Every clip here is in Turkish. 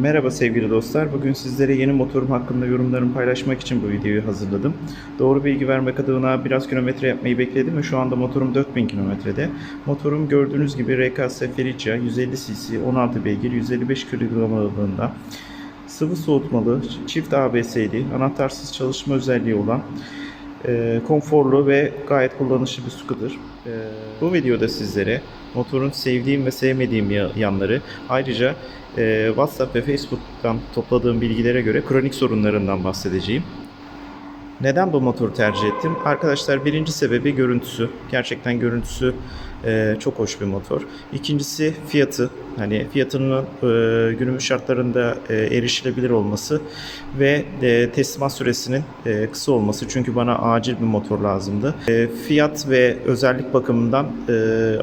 Merhaba sevgili dostlar. Bugün sizlere yeni motorum hakkında yorumlarımı paylaşmak için bu videoyu hazırladım. Doğru bilgi vermek adına biraz kilometre yapmayı bekledim ve şu anda motorum 4000 kilometrede. Motorum gördüğünüz gibi RKS Felicia 150 cc 16 beygir 155 kilogram ağırlığında. Sıvı soğutmalı, çift ABS'li, anahtarsız çalışma özelliği olan e, konforlu ve gayet kullanışlı bir scooter. E, bu videoda sizlere motorun sevdiğim ve sevmediğim ya- yanları ayrıca e, WhatsApp ve Facebook'tan topladığım bilgilere göre kronik sorunlarından bahsedeceğim. Neden bu motoru tercih ettim? Arkadaşlar birinci sebebi görüntüsü. Gerçekten görüntüsü e, çok hoş bir motor. İkincisi fiyatı. Hani fiyatının e, günümüz şartlarında e, erişilebilir olması ve e, teslimat süresinin e, kısa olması. Çünkü bana acil bir motor lazımdı. E, fiyat ve özellik bakımından e,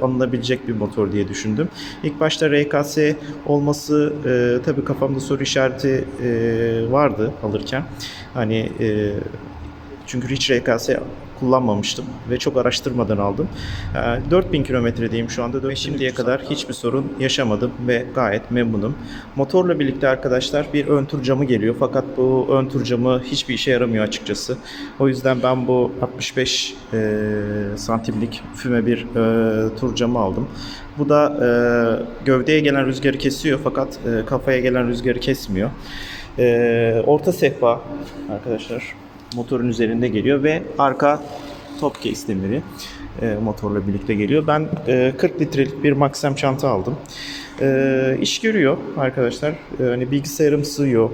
alınabilecek bir motor diye düşündüm. İlk başta RKS olması e, tabii kafamda soru işareti e, vardı alırken. Hani e, çünkü hiç RKS kullanmamıştım ve çok araştırmadan aldım. Ee, 4000 kilometredeyim şu anda şimdiye kadar hiçbir sorun yaşamadım ve gayet memnunum. Motorla birlikte arkadaşlar bir ön tur camı geliyor fakat bu ön tur camı hiçbir işe yaramıyor açıkçası. O yüzden ben bu 65 e, santimlik füme bir e, tur camı aldım. Bu da e, gövdeye gelen rüzgarı kesiyor fakat e, kafaya gelen rüzgarı kesmiyor. E, orta sehpa arkadaşlar motorun üzerinde geliyor ve arka top case demiri e, motorla birlikte geliyor. Ben e, 40 litrelik bir Maxim çanta aldım. E, iş görüyor arkadaşlar. E, hani bilgisayarım sığıyor.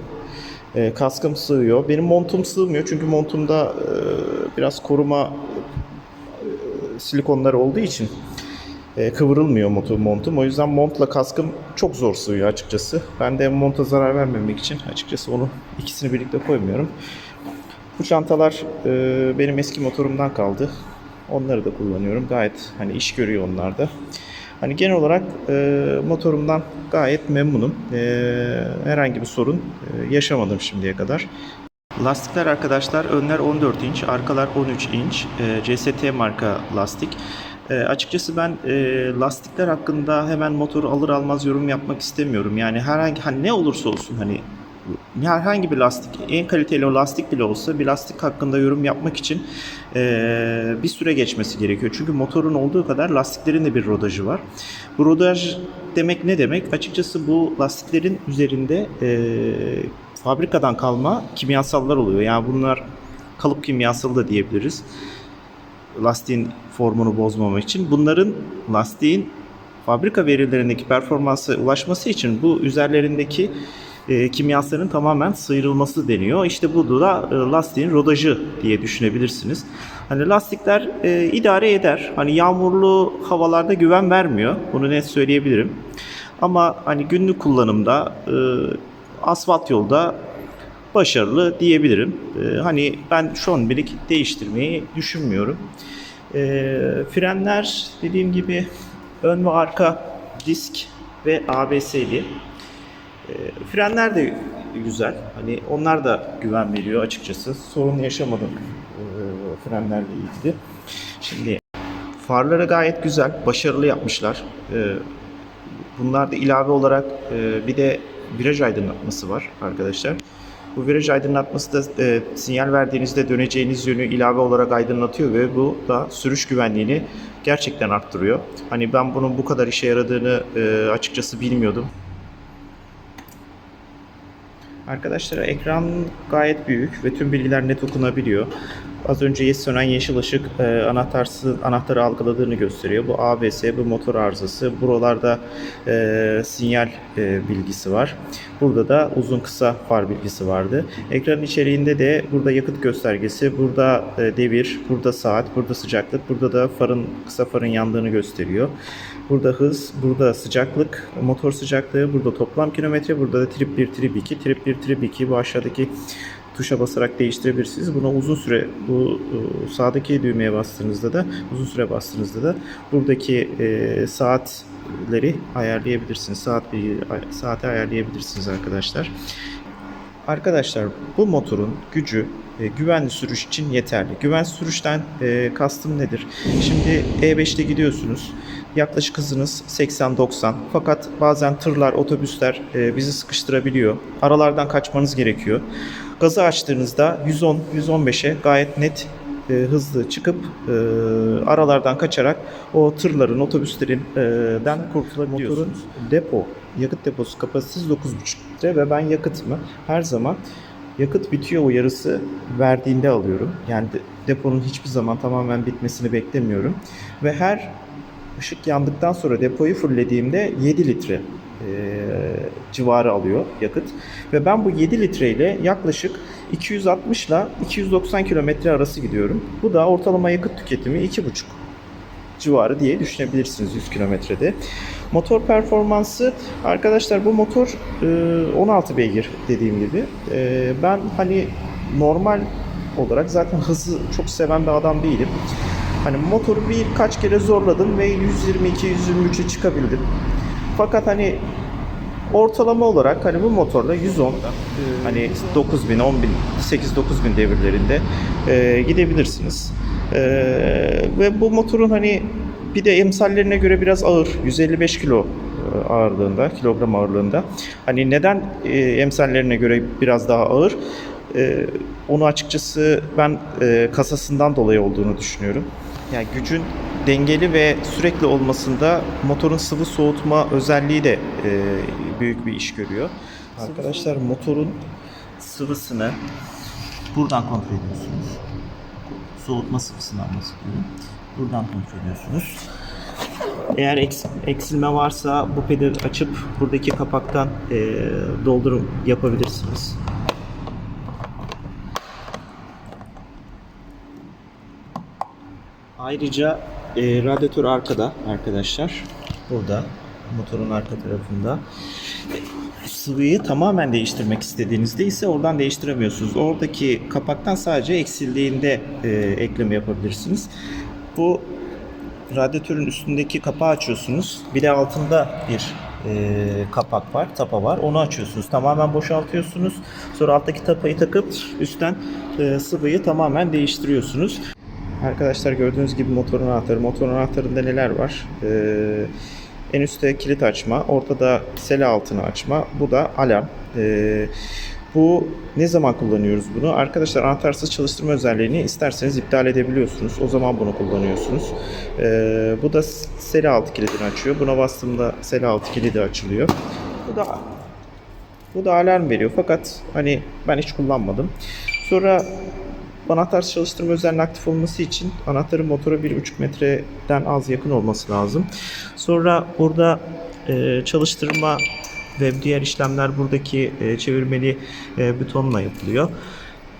E, kaskım sığıyor. Benim montum sığmıyor çünkü montumda e, biraz koruma e, silikonları olduğu için e, kıvrılmıyor motor montum. O yüzden montla kaskım çok zor sığıyor açıkçası. Ben de monta zarar vermemek için açıkçası onu ikisini birlikte koymuyorum. Bu çantalar e, benim eski motorumdan kaldı. Onları da kullanıyorum. Gayet hani iş görüyor onlar da. Hani genel olarak e, motorumdan gayet memnunum. E, herhangi bir sorun e, yaşamadım şimdiye kadar. Lastikler arkadaşlar önler 14 inç, arkalar 13 inç. E, CST marka lastik. E, açıkçası ben e, lastikler hakkında hemen motoru alır almaz yorum yapmak istemiyorum. Yani herhangi hani ne olursa olsun hani herhangi bir lastik, en kaliteli o lastik bile olsa bir lastik hakkında yorum yapmak için eee, bir süre geçmesi gerekiyor. Çünkü motorun olduğu kadar lastiklerin de bir rodajı var. Bu rodaj demek ne demek? Açıkçası bu lastiklerin üzerinde eee, fabrikadan kalma kimyasallar oluyor. Yani bunlar kalıp kimyasalı da diyebiliriz. Lastiğin formunu bozmamak için. Bunların lastiğin fabrika verilerindeki performansa ulaşması için bu üzerlerindeki e, kimyasalın tamamen sıyrılması deniyor. İşte bu da e, lastiğin rodajı diye düşünebilirsiniz. Hani lastikler e, idare eder. Hani yağmurlu havalarda güven vermiyor. Bunu net söyleyebilirim. Ama hani günlük kullanımda e, asfalt yolda başarılı diyebilirim. E, hani ben şu an birlik değiştirmeyi düşünmüyorum. E, frenler dediğim gibi ön ve arka disk ve ABS'li. E, frenler de güzel. Hani onlar da güven veriyor açıkçası. Sorun yaşamadım e, frenlerle ilgili. Şimdi farları gayet güzel, başarılı yapmışlar. E, bunlar da ilave olarak e, bir de viraj aydınlatması var arkadaşlar. Bu viraj aydınlatması da e, sinyal verdiğinizde döneceğiniz yönü ilave olarak aydınlatıyor ve bu da sürüş güvenliğini gerçekten arttırıyor. Hani ben bunun bu kadar işe yaradığını e, açıkçası bilmiyordum. Arkadaşlar ekran gayet büyük ve tüm bilgiler net okunabiliyor. Az önce yes sönen yeşil ışık e, anahtarsız anahtarı algıladığını gösteriyor. Bu ABS, bu motor arızası. Buralarda e, sinyal e, bilgisi var. Burada da uzun kısa far bilgisi vardı. Ekranın içeriğinde de burada yakıt göstergesi, burada e, devir, burada saat, burada sıcaklık, burada da farın kısa farın yandığını gösteriyor. Burada hız, burada sıcaklık, motor sıcaklığı, burada toplam kilometre, burada da trip 1, trip 2, trip 1, trip 2 bu aşağıdaki tuşa basarak değiştirebilirsiniz. Buna uzun süre bu e, sağdaki düğmeye bastığınızda da uzun süre bastığınızda da buradaki e, saatleri ayarlayabilirsiniz. Saat saati ayarlayabilirsiniz arkadaşlar. Arkadaşlar bu motorun gücü e, güvenli sürüş için yeterli. Güvenli sürüşten e, kastım nedir? Şimdi E5'te gidiyorsunuz. Yaklaşık hızınız 80-90. Fakat bazen tırlar, otobüsler e, bizi sıkıştırabiliyor. Aralardan kaçmanız gerekiyor. Gazı açtığınızda 110-115'e gayet net e, hızlı çıkıp e, aralardan kaçarak o tırların, otobüslerin e, den kurtulabiliyorsunuz. Motorun depo, yakıt deposu kapasitesi 9,5 litre ve ben yakıtımı her zaman yakıt bitiyor uyarısı verdiğinde alıyorum. Yani de- deponun hiçbir zaman tamamen bitmesini beklemiyorum. Ve her ışık yandıktan sonra depoyu fullediğimde 7 litre e, civarı alıyor yakıt. Ve ben bu 7 litre ile yaklaşık 260 ile 290 kilometre arası gidiyorum. Bu da ortalama yakıt tüketimi 2,5 civarı diye düşünebilirsiniz 100 kilometrede. Motor performansı arkadaşlar bu motor e, 16 beygir dediğim gibi. E, Ben hani normal olarak zaten hızı çok seven bir adam değilim. Hani motoru birkaç kere zorladım ve 122-123'e çıkabildim. Fakat hani ortalama olarak hani bu motorla 110 hani 9000, 10000, 8-9000 devirlerinde e, gidebilirsiniz. E, ve bu motorun hani bir de emsallerine göre biraz ağır. 155 kilo e, ağırlığında, kilogram ağırlığında. Hani neden e, emsallerine göre biraz daha ağır? E, onu açıkçası ben e, kasasından dolayı olduğunu düşünüyorum. Yani gücün dengeli ve sürekli olmasında motorun sıvı soğutma özelliği de e, büyük bir iş görüyor. Arkadaşlar motorun sıvısını buradan kontrol ediyorsunuz. Soğutma sıvısından bahsediyorum. Buradan kontrol ediyorsunuz. Eğer eks- eksilme varsa bu pedal açıp buradaki kapaktan e, doldurum yapabilirsiniz. Ayrıca e, radyatör arkada arkadaşlar. Burada motorun arka tarafında. Sıvıyı tamamen değiştirmek istediğinizde ise oradan değiştiremiyorsunuz. Oradaki kapaktan sadece eksildiğinde e, ekleme yapabilirsiniz. Bu radyatörün üstündeki kapağı açıyorsunuz. Bir de altında bir e, kapak var, tapa var. Onu açıyorsunuz. Tamamen boşaltıyorsunuz. Sonra alttaki tapayı takıp üstten e, sıvıyı tamamen değiştiriyorsunuz. Arkadaşlar gördüğünüz gibi motorun anahtarı. Motorun anahtarında neler var? Ee, en üstte kilit açma, ortada sele altını açma. Bu da alarm. Ee, bu ne zaman kullanıyoruz bunu? Arkadaşlar anahtarsız çalıştırma özelliğini isterseniz iptal edebiliyorsunuz. O zaman bunu kullanıyorsunuz. Ee, bu da sele altı kilidini açıyor. Buna bastığımda sele altı kilidi açılıyor. Bu da bu da alarm veriyor fakat hani ben hiç kullanmadım. Sonra anahtarsız çalıştırma özelliğinin aktif olması için anahtarın motora 1,5 metreden az yakın olması lazım. Sonra burada e, çalıştırma ve diğer işlemler buradaki e, çevirmeli e, butonla yapılıyor.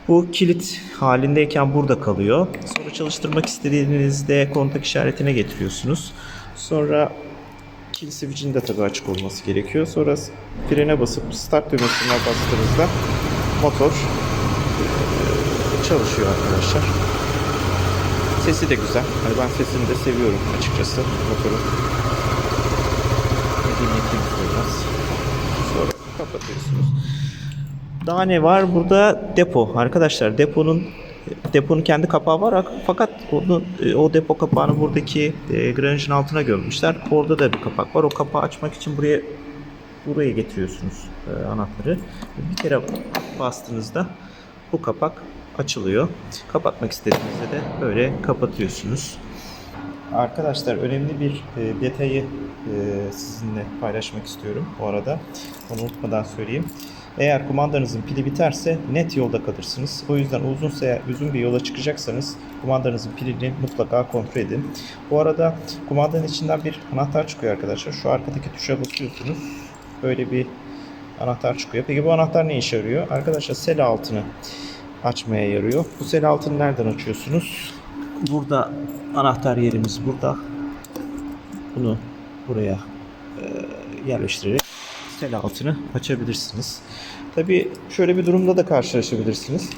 Bu kilit halindeyken burada kalıyor. Sonra çalıştırmak istediğinizde kontak işaretine getiriyorsunuz. Sonra kill switch'in de tabii açık olması gerekiyor. Sonra frene basıp start düğmesine bastığınızda motor çalışıyor arkadaşlar. Sesi de güzel. Hani ben sesini de seviyorum açıkçası motorun. Dinleteyim biraz. Sonra kapatıyorsunuz. Daha ne var? Burada depo. Arkadaşlar deponun deponun kendi kapağı var fakat onu, o depo kapağını buradaki e, granajın altına gömmüşler. Orada da bir kapak var. O kapağı açmak için buraya buraya getiriyorsunuz e, anahtarı. Bir kere bastığınızda bu kapak açılıyor. Kapatmak istediğinizde de böyle kapatıyorsunuz. Arkadaşlar önemli bir e, detayı e, sizinle paylaşmak istiyorum bu arada. Onu unutmadan söyleyeyim. Eğer kumandanızın pili biterse net yolda kalırsınız. O yüzden uzun uzun bir yola çıkacaksanız kumandanızın pilini mutlaka kontrol edin. Bu arada kumandanın içinden bir anahtar çıkıyor arkadaşlar. Şu arkadaki tuşa basıyorsunuz. Böyle bir anahtar çıkıyor. Peki bu anahtar ne işe yarıyor? Arkadaşlar sel altını açmaya yarıyor. Bu sel altını nereden açıyorsunuz? Burada anahtar yerimiz burada. Bunu buraya e, yerleştirerek sel altını açabilirsiniz. Tabi şöyle bir durumda da karşılaşabilirsiniz.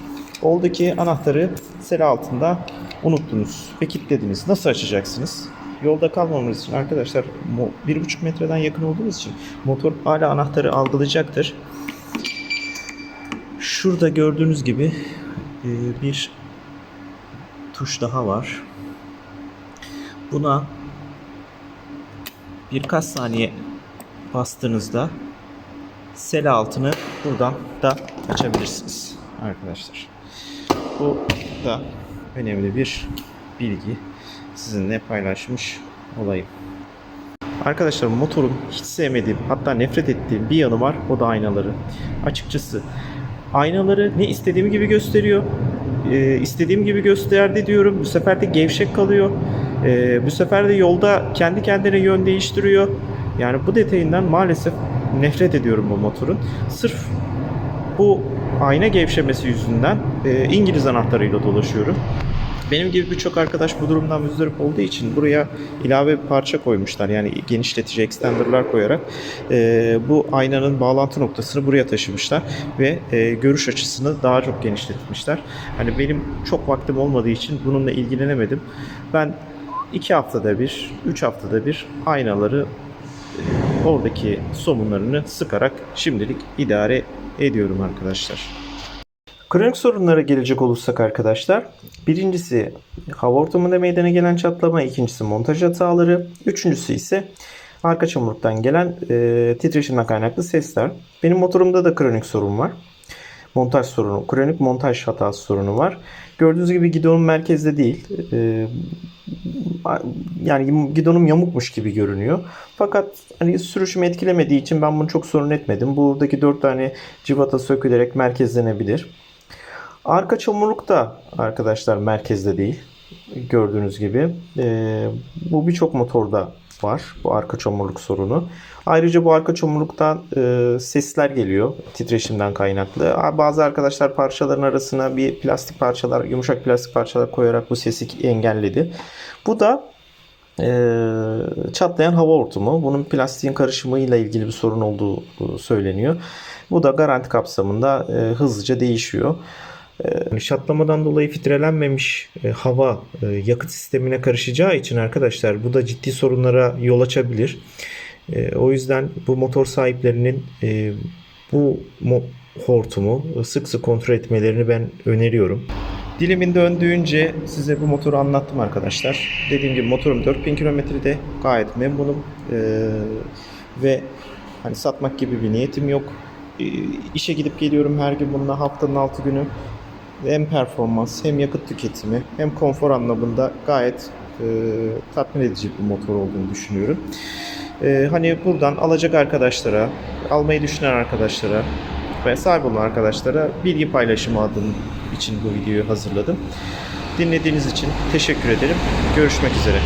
Oldu ki anahtarı sel altında unuttunuz ve kilitlediniz. Nasıl açacaksınız? Yolda kalmamamız için arkadaşlar mo- 1,5 metreden yakın olduğumuz için motor hala anahtarı algılayacaktır. Şurada gördüğünüz gibi e, bir tuş daha var. Buna birkaç saniye bastığınızda sel altını buradan da açabilirsiniz arkadaşlar. Bu da önemli bir bilgi sizinle paylaşmış olayım. Arkadaşlar motorun hiç sevmediğim hatta nefret ettiğim bir yanı var o da aynaları. Açıkçası aynaları ne istediğim gibi gösteriyor. Ee, istediğim gibi gösterdi diyorum. Bu sefer de gevşek kalıyor. Ee, bu sefer de yolda kendi kendine yön değiştiriyor. Yani bu detayından maalesef nefret ediyorum bu motorun. Sırf bu ayna gevşemesi yüzünden e, İngiliz anahtarıyla dolaşıyorum. Benim gibi birçok arkadaş bu durumdan müzdarip olduğu için buraya ilave bir parça koymuşlar. Yani genişletici extenderlar koyarak e, bu aynanın bağlantı noktasını buraya taşımışlar ve e, görüş açısını daha çok genişletmişler. Hani benim çok vaktim olmadığı için bununla ilgilenemedim. Ben iki haftada bir, üç haftada bir aynaları e, oradaki somunlarını sıkarak şimdilik idare ediyorum arkadaşlar. Kronik sorunlara gelecek olursak arkadaşlar, birincisi hava ortamında meydana gelen çatlama, ikincisi montaj hataları, üçüncüsü ise arka çamurluktan gelen e, titreşimden kaynaklı sesler. Benim motorumda da kronik sorun var. Montaj sorunu, kronik montaj hatası sorunu var. Gördüğünüz gibi gidonum merkezde değil. E, yani gidonum yamukmuş gibi görünüyor. Fakat hani sürüşümü etkilemediği için ben bunu çok sorun etmedim. Buradaki 4 tane civata sökülerek merkezlenebilir. Arka çamurluk da arkadaşlar merkezde değil. Gördüğünüz gibi. Ee, bu birçok motorda var. Bu arka çamurluk sorunu. Ayrıca bu arka çamurluktan e, sesler geliyor. Titreşimden kaynaklı. Bazı arkadaşlar parçaların arasına bir plastik parçalar, yumuşak plastik parçalar koyarak bu sesi engelledi. Bu da e, çatlayan hava hortumu. Bunun plastiğin karışımıyla ilgili bir sorun olduğu söyleniyor. Bu da garanti kapsamında e, hızlıca değişiyor. E, Çatlamadan dolayı filtrelenmemiş e, hava e, yakıt sistemine karışacağı için arkadaşlar bu da ciddi sorunlara yol açabilir. E, O yüzden bu motor sahiplerinin e, bu hortumu sık sık kontrol etmelerini ben öneriyorum. Dilimin döndüğünce size bu motoru anlattım arkadaşlar. Dediğim gibi motorum 4000 kilometrede gayet memnunum. Ee, ve hani satmak gibi bir niyetim yok. Ee, işe gidip geliyorum her gün bununla haftanın 6 günü. Hem performans hem yakıt tüketimi hem konfor anlamında gayet e, tatmin edici bir motor olduğunu düşünüyorum. Ee, hani buradan alacak arkadaşlara, almayı düşünen arkadaşlara ve sahip olan arkadaşlara bilgi paylaşımı adının için bu videoyu hazırladım. Dinlediğiniz için teşekkür ederim. Görüşmek üzere.